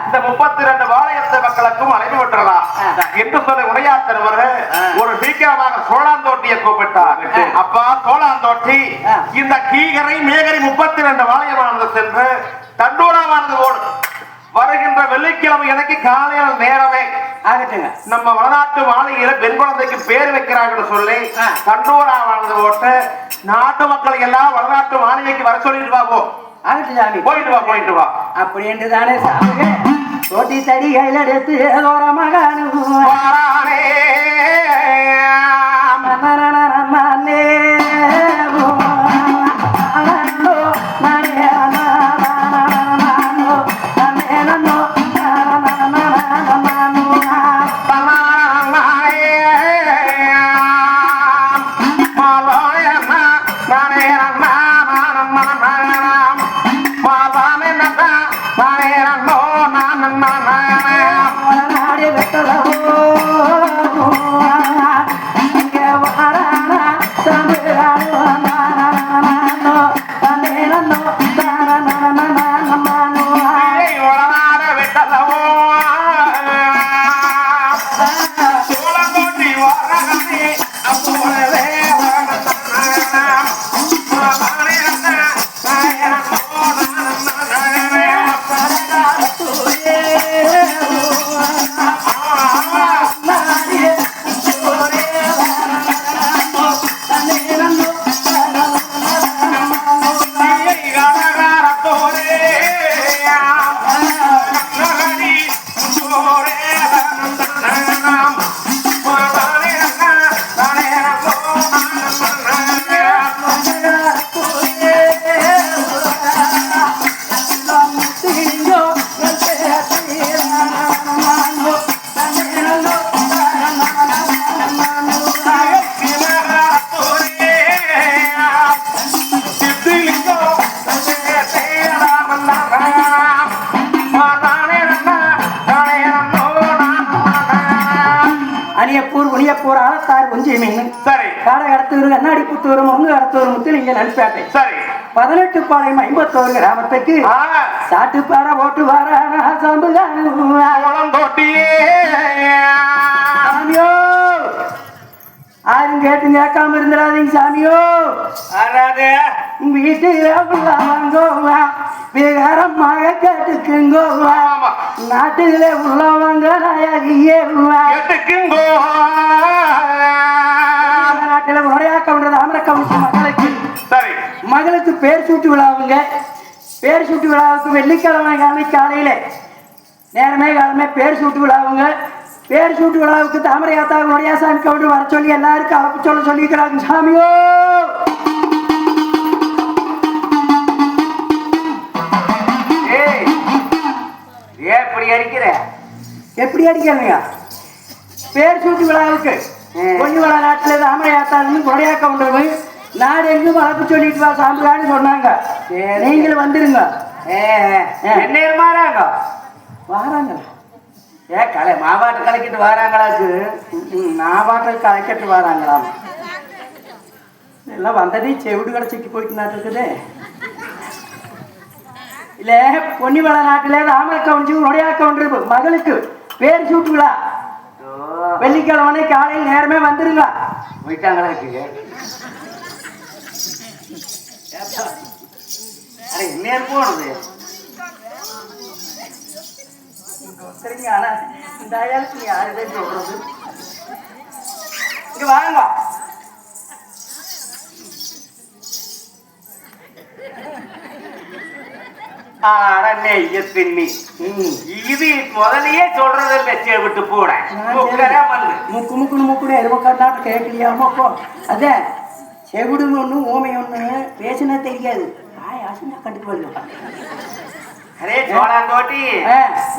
இந்த முப்பத்தி ரெண்டு வாழையத்து மக்களுக்கும் அழைப்பு ஆ. என்று சொல்லி உரையாற்றுவர் ஒரு சீக்கிரமாக சோழாந்தோட்டியை கூப்பிட்டார். அப்பா சோழாந்தோட்டி. இந்த கீகரை மேகரை முப்பத்தி ரெண்டு வாழையமானது சென்று தண்டூராமானது ஓடு வருகின்ற வெள்ளிக்கிழமை எனக்கு காலையில் நேரமே நம்ம வடநாட்டு மாளிகையில பெண் குழந்தைக்கு பேர் வைக்கிறாங்கன்னு சொல்லி. தண்டூரா வாழ்ந்து போட்டு நாட்டு மக்கள் எல்லாம் வடநாட்டு மாளிகைக்கு வர சொல்லிட்டு வா போ ஆகட்டு சாமி. போயிட்டு வா போயிட்டு வா. அப்படி என்று தானே சாமிக தோட்டி தடி கையில் எடுத்து ஏதோரமாக அனுப்புவான் Música குஞ்சி மீன் சரி. காடை கடத்தூர் கண்ணாடி புத்தூர் மொங்கு கடத்தூர் முத்து நீங்க நல்பேட்டை சரி பதினெட்டு பாளையம் ஐம்பத்தோரு கிராமத்துக்கு சாட்டு பாற ஓட்டு சாமியோ யாரும் கேட்டு கேட்காம இருந்துடாதீங்க சாமியோ அடாதே வீட்டுல உள்ளவங்க விகாரமாக கேட்டுக்குங்கோவா நாட்டுல நாயகியே எட்டுக்குங்கோ நாட்டுல உரையாக்க பண்றது ஆமர கமிட்டி மகளுக்கு மகளுக்கு பேர் சூட்டு விழாவுங்க பேர் சூட்டு விழாவுக்கு வெள்ளிக்கிழமை காலை காலையில நேரமே காலமே பேர் சூட்டு விழாவுங்க பேர் சூட்டு விழாவுக்கு தாமரை யாத்தா நொடியாசாமி கவுண்டர் வர சொல்லி எல்லாருக்கும் அழைப்பு சொல்ல சொல்லிக்கிறாங்க சாமியோ! இப்படி அடிக்கிற? எப்படி அடிக்கிறீங்க பேர் சூட்டு விழாவுக்கு பொன்னி விழா நாட்டில் தாமரை யாத்தாலும் கொடையா கவுண்டர் நாடு எங்கும் அழைப்பு சொல்லிட்டு வா சாமியான்னு சொன்னாங்க. நீங்களும் வந்துருங்க. என்ன இருமாறாங்க வாராங்களா ஏ கலை மாவாட்டு கலக்கிட்டு வராங்களாக்கு ம், நான் பாட்டில் கலைக்கட்டு வராங்களாம் எல்லாம் வந்ததே செவிடு கடைச்சிக்கு போயிட்டு இருக்குது. இல்ல பொன்னிவள நாட்டுல ராமர கவுஞ்சி உடையா கவுண்டர் மகளுக்கு பேர் சூட்டு விழா வெள்ளிக்கிழமை காலையில் நேரமே வந்துருங்க போயிட்டாங்களாக்கு அட இன்னேர் போனது? சரிங்க ஆனா இந்த ஆயாளுக்கு யாருதான் சொல்றது இங்க வாங்க. இது முதல்லயே சொல்றது இல்ல செவிட்டு போட முக்கு முக்குன்னு முக்குன்னு எருமக்காட்டு கேட்கலையாமோ அப்போ அதான் செவிடுங்க ஒன்று ஓமை ஒன்று பேசினா தெரியாது ஆய் அசனா கண்டுக்கு வருங்க அரே சோழாங்கோட்டி.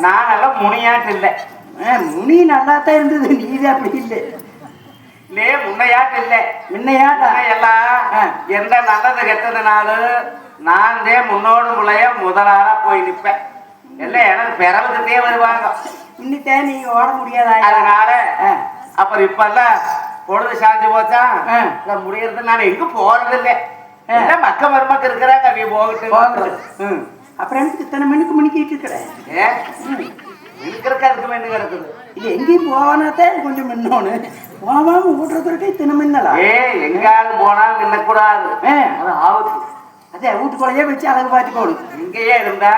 நான் எல்லாம் முனியாட்டு இல்ல முனி நல்லா தான் இருந்தது நீது அப்படி இல்லை. லே முன்னையாட்டு இல்ல. முன்னையாட்டா முன்ன எல்லாம். எந்த நல்லது கெட்டதுனாலும் நான் தான் முன்னோடு முளைய முதலாளா போய் நிப்பேன் எல்லாம் எனக்கு பிறவுக்கிட்டே வருவாங்க. இன்னித்தே நீங்க ஓட முடியாதா? அதனால. அப்புறம் இப்ப எல்லாம் பொழுது சாஞ்சு போச்சா. இல்ல முடியறது நான் எங்க போறது இல்ல. மக்க மருமக்கு இருக்கிறாங்க அவங்க போகட்டும். அப்புறம் எனக்கு இத்தனை மணிக்கு மணிக்கிட்டு இருக்கிறேன் இருக்கிறக்கு அதுக்கு என்ன கிடக்குது? இது எங்கேயும் போவானாத்தான் கொஞ்சம் மின்னோன்னு. போவாம ஓட்டுறதுக்கு இத்தனை மின்னலா? ஏ எங்காவது போனா நின்னக்கூடாது ஆ. அது ஆபத்து. அதே வீட்டுக்குள்ளேயே வச்சு அழகு பார்த்துக்கோணும் இங்கேயே இருந்தா.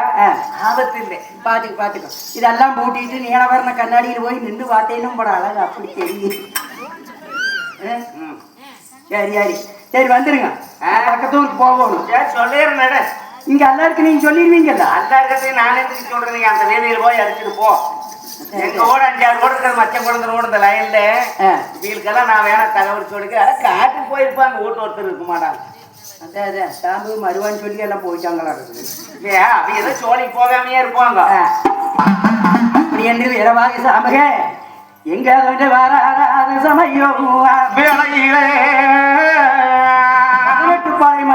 ஆபத்து இல்லை. பார்த்துக்க பார்த்துக்கோ. இதெல்லாம் பூட்டிட்டு நீள வரண கண்ணாடியில் போய் நின்று பார்த்தேனும் போட. அழகு அப்படி தெரியும். சரி சரி. சரி வந்துருங்க. ஆ. பக்கத்தூருக்கு போகணும். சொல்லிடுறேன். இங்க எல்லாருக்கும் நீங்க சொல்லிடுவீங்கல்ல? அந்த இருக்கிறதையும் நான் எதுக்கு சொல்றேன் நீங்க அந்த வேதியில் போய் அடிச்சுட்டு போ. எங்க கூட அஞ்சாறு கூட இருக்கிற மச்சம் குழந்தை கூட இந்த லைன்ல. வீலுக்கெல்லாம் நான் வேணா தகவல் சொல்லிக்க. அதான் காட்டுக்கு போயிருப்பாங்க வீட்டு ஒருத்தர் இருக்க மாட்டாங்க அதான் அதான். சாம்பு மருவான்னு சொல்லி எல்லாம் போயிட்டாங்களா இருக்குது இல்லையா அப்படி ஏதோ சோழிக்கு போகாமையே இருப்பாங்க. அப்படி என்று இரவாக சாமக எங்க வந்து வராத சமயம் வேலையிலே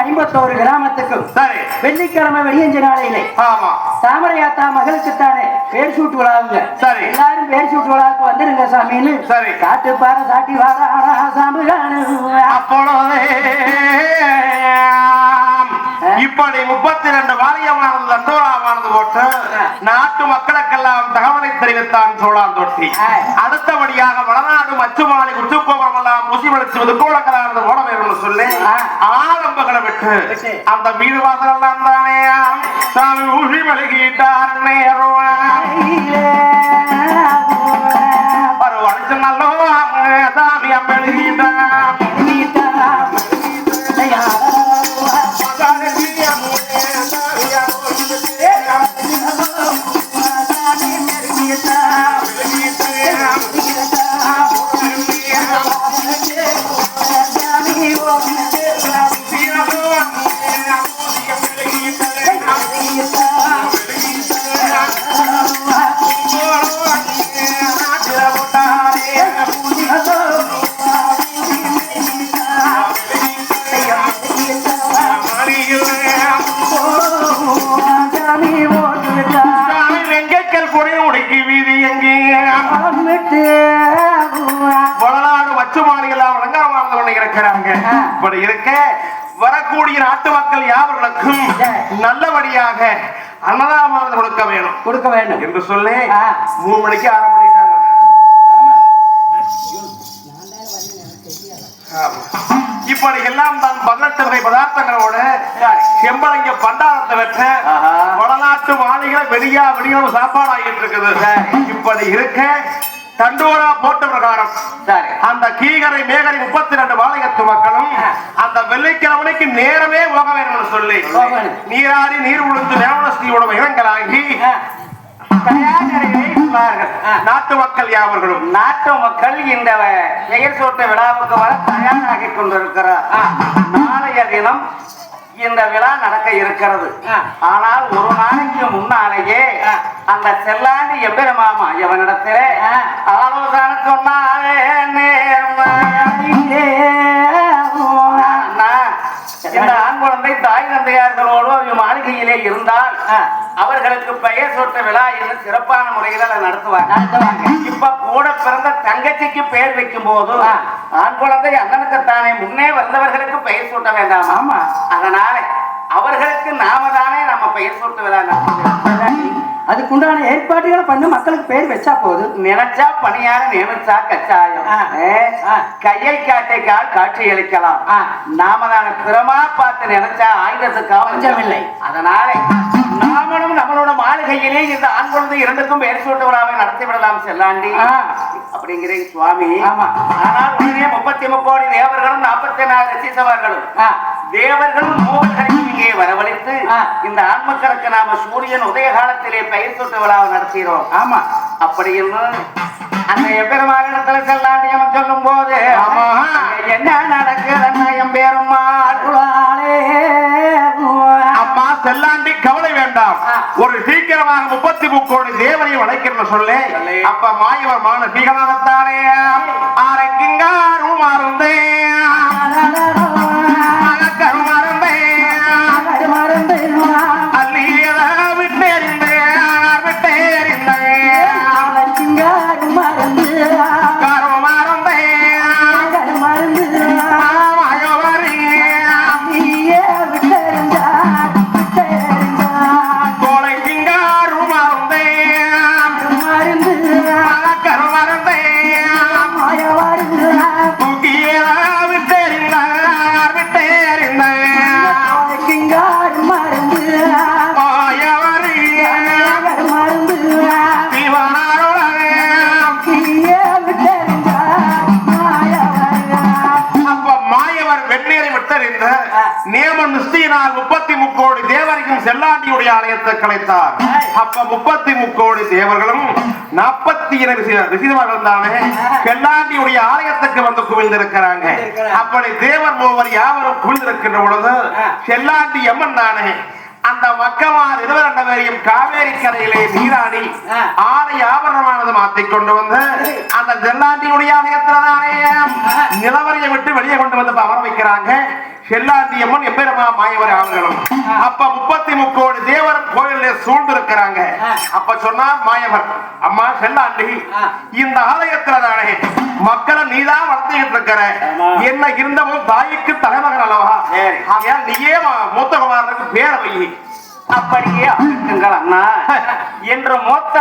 ஐம்பத்தோரு கிராமத்துக்கும் சரி. வெள்ளிக்கிழமை வெளியஞ்ச நாளையிலே. ஆமா. தாமரையாத்தா மகளுக்குத்தானே பேர் சூட்டு விழாவுங்க. சரி. எல்லாரும் பேர் சூட்டு விழாவுக்கு வந்துருங்க சாமின்னு. சரி. காட்டு பாரு சாட்டி வாரா சாம்பு அப்பொழுதே இப்படி முப்பத்தி ரெண்டு நாட்டு மக்களுக்கெல்லாம் தகவலை தெரிவித்தான் சோழான் தொட்டி. அடுத்தபடியாக வடநாடு மச்சுமாலை உச்சுக்கோபுரம் எல்லாம் முசி வலிச்சு கூலக்கலானது ஓட வேணும்னு சொல்லி. ஆரம்பங்களை விட்டு. அந்த வீடு வாசல் எல்லாம் தானே சாமி ஊசி மலகிட்டார் ஒரு உடைக்கு வீதி எங்கே வடநாடு மச்சுமானிகள் அலங்காரமாக இருக்கிறாங்க. ஆ. இப்படி இருக்க வரக்கூடிய நாட்டு மக்கள் யாவர்களுக்கும் நல்லபடியாக அன்னதானமானது கொடுக்க வேணும். கொடுக்க வேண்டும். என்று சொல்லி. மூணு மணிக்கு ஆரம்பிட்டாங்க இப்படி எல்லாம் தான் வகை பதார்த்தங்களோட செம்பளங்க பண்டாரத்தை வெற்ற. வடநாட்டு வாணிகளை வெளியா வெளியும் சாப்பாடு ஆகிட்டு இருக்குது இப்படி இருக்க தண்டோரா போட்ட பிரகாரம் அந்த கீகரை மேகரை முப்பத்தி ரெண்டு வாழையத்து மக்களும் அந்த வெள்ளிக்கிழமைக்கு நேரமே போக வேண்டும் சொல்லி. நீராடி நீர் உளுந்து நேவனஸ்தியோட இனங்களாகி ஆ. உள்ளார்கள். நாட்டு மக்கள் யாவர்களும் நாட்டு மக்கள் இந்த பெயர் சூட்டு விழாவுக்கு வர தயாராகி கொண்டிருக்கிறார் நாளைய தினம் இந்த விழா நடக்க இருக்கிறது. ஆனால் ஒரு நாளைக்கு முன்னாலேயே. அந்த செல்லாண்டி எம்பெருமாமா இவனிடத்திலே ஆ. ஆலோசனை சொன்னாலே நேர்மை. தந்தையார்களோடு அவங்க மாளிகையிலே இருந்தால். அவர்களுக்கு பெயர் சூட்ட விழா என்று சிறப்பான முறையில் அதை நடத்துவாங்க. இப்ப கூட பிறந்த தங்கச்சிக்கு பெயர் வைக்கும் போது. ஆண் குழந்தை அண்ணனுக்குத்தானே முன்னே வந்தவர்களுக்கு பெயர் சூட்ட வேண்டாம் ஆமா அதனால அவர்களுக்கு நாம தானே நம்ம பெயர் சூட்ட நடத்துவோம். அதுக்குண்டான ஏற்பாடுகளை பண்ணி மக்களுக்கு பேர் வச்சா போதும் நினைச்சா பணியார நியமிச்சா கச்சாயம். கையை காட்டை கால் காட்சி அளிக்கலாம். நாம தான பிறமா பார்த்து நினைச்சா ஆயுதத்துக்கு பஞ்சமில்லை. அதனால நாமளும் நம்மளோட மாளிகையிலே இந்த ஆண் குழந்தை இரண்டுக்கும் பெயர் சூட்ட விழாவை நடத்தி விடலாம் செல்லாண்டி. அப்படிங்கிறீங்க சுவாமி ஆமா. ஆனால் உடனே முப்பத்தி முக்கோடி தேவர்களும் நாற்பத்தி நாலு ரசித்தவர்களும் மூவர்களையும் இங்கே வரவழைத்து. இந்த ஆண்மக்களுக்கு நாம சூரியன் உதய காலத்திலே பெயர் சூட்ட விழாவை நடத்துகிறோம் ஆமா அப்படி அந்த எம்பெருமானிடத்துல செல்லாண்டியம் சொல்லும் போது ஆமா. அங்க என்ன நடக்குதுன்னு எம்பெருமா அருளாலே அம்மா செல்லாண்டி கவலை வேண்டாம். ஒரு சீக்கிரமாக முப்பத்தி முக்கோடி தேவரையும் அழைக்கிறேன்னு சொல்லி. அப்ப மாயவர் மான சீக்கிரமாகத்தானே ஆரைக்கிங்காரும் மருந்தே செல்லாண்டியுடைய ஆலயத்தை கலைத்தார். அப்ப முப்பத்தி முக்கோடி தேவர்களும் நாற்பத்தி இரண்டு ரிசிதவர்கள் தானே செல்லாண்டியுடைய ஆலயத்துக்கு வந்து குவிந்திருக்கிறாங்க. அப்படி தேவர் மூவர் யாவரும் குவிந்திருக்கின்ற பொழுது செல்லாண்டி அம்மன் தானே அந்த மக்கமார் இருபது பேரையும் காவேரி கரையிலே நீராடி. ஆடை ஆபரணமானது மாற்றிக் கொண்டு வந்து அந்த செல்லாண்டியுடைய ஆலயத்தில்தானே நிலவரையை விட்டு வெளியே கொண்டு வந்து அமர வைக்கிறாங்க. செல்லாண்டி அம்மன் எம்பெருமா மாயவர் அவர்களும் அப்ப முப்பத்தி முக்கோடி தேவரும் கோயிலே சூழ்ந்து இருக்கிறாங்க அப்ப சொன்னார் மாயவர் அம்மா செல்லாண்டி இந்த ஆலயத்துல தானே மக்களை நீதான் வளர்த்துக்கிட்டு இருக்கிற என்ன இருந்தவும் தாய்க்கு தலைமகன் அல்லவா. ஆகையால் நீயே ம- மூத்த குமாரனுக்கு பேர வை. அப்படியே அண்ணா. என்று மூத்த